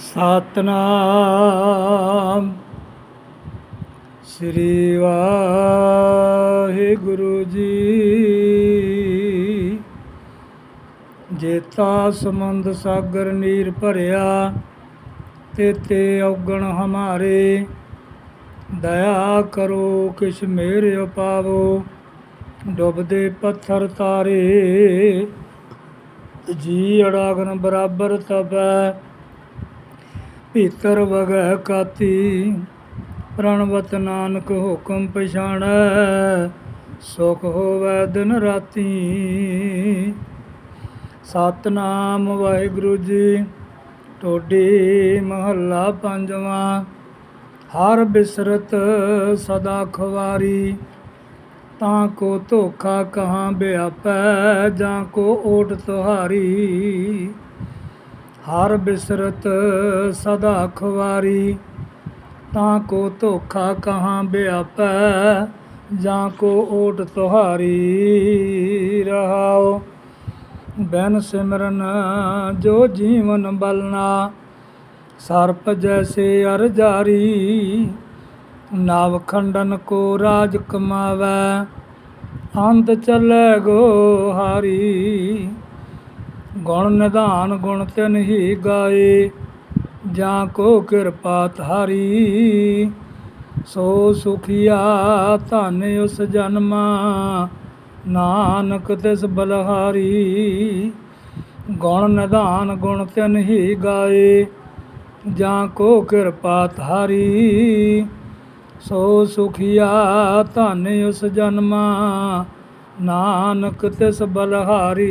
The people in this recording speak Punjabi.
ਸਤਨਾਮ। ਸ੍ਰੀ ਵਾਹਿਗੁਰੂ ਜੀ। ਜੇਤਾ ਸਮੁੰਦ ਸਾਗਰ ਨੀਰ ਭਰਿਆ, ਤੇ ਤੇ ਔਗਣ ਹਮਾਰੇ। ਦਇਆ ਕਰੋ, ਕਿਛ ਮੇਰੇ ਉਪਾਵੋ ਡੁੱਬਦੇ ਪੱਥਰ ਤਾਰੇ। ਜੀ ਅੜਾਗਨ ਬਰਾਬਰ ਤਬੈ ਭੀਤਰ ਵਗੈ ਕਾਤੀ, ਪ੍ਰਣਵਤ ਨਾਨਕ ਹੁਕਮ ਪਛਾਣੈ, ਸੁਖ ਹੋਵੈ ਦਿਨ ਰਾਤੀ। ਸਤਨਾਮ ਵਾਹਿਗੁਰੂ ਜੀ, ਟੋਡੀ ਮਹੱਲਾ ਪੰਜਵਾਂ, ਹਰ ਬਿਸਰਤ ਸਦਾ ਖਵਾਰੀ। ਤਾਂ ਕੋ ਧੋਖਾ ਕਹਾਂ ਬਿਆਪੈ, ਜਾਂ ਕੋ ਓਟ ਤੁਹਾਰੀ। ਹਰ ਬਿਸਰਤ ਸਦਾ ਖਵਾਰੀ। ਤਾਂ ਕੋ ਧੋਖਾ ਕਹਾਂ ਬਿਆਪੈ, ਜਾਂ ਕੋ ਓਟ ਤੁਹਾਰੀ ਰਹਾਓ। ਬੈਨ ਸਿਮਰਨ ਜੋ ਜੀਵਨ ਬਲਨਾ ਸਰਪ ਜੈਸੇ ਅਰ ਜਾਰੀ। ਨਾਵ ਖੰਡਨ ਕੋ ਰਾਜ ਕਮਾਵੈ ਅੰਤ ਚੱਲੈ ਗੋ ਹਾਰੀ। ਗੁਣ ਨਿਧਾਨ ਗੁਣ ਤਿਨ ਹੀ ਗਾਏ, ਜਾਂ ਕੋ ਕਿਰਪਾ ਧਾਰੀ। ਸੋ ਸੁਖੀਆ ਧਨ ਉਸ ਜਨਮਾ, ਨਾਨਕ ਤਿਸ ਬਲਹਾਰੀ। ਗੁਣ ਨਿਧਾਨ ਗੁਣ ਤਿਨ ਹੀ ਗਾਏ, ਜਾਂ ਕੋ ਕਿਰਪਾ ਧਾਰੀ। ਸੋ ਸੁਖੀਆ ਧਨ ਉਸ ਜਨਮਾ, ਨਾਨਕ ਤਿਸ ਬਲਹਾਰੀ।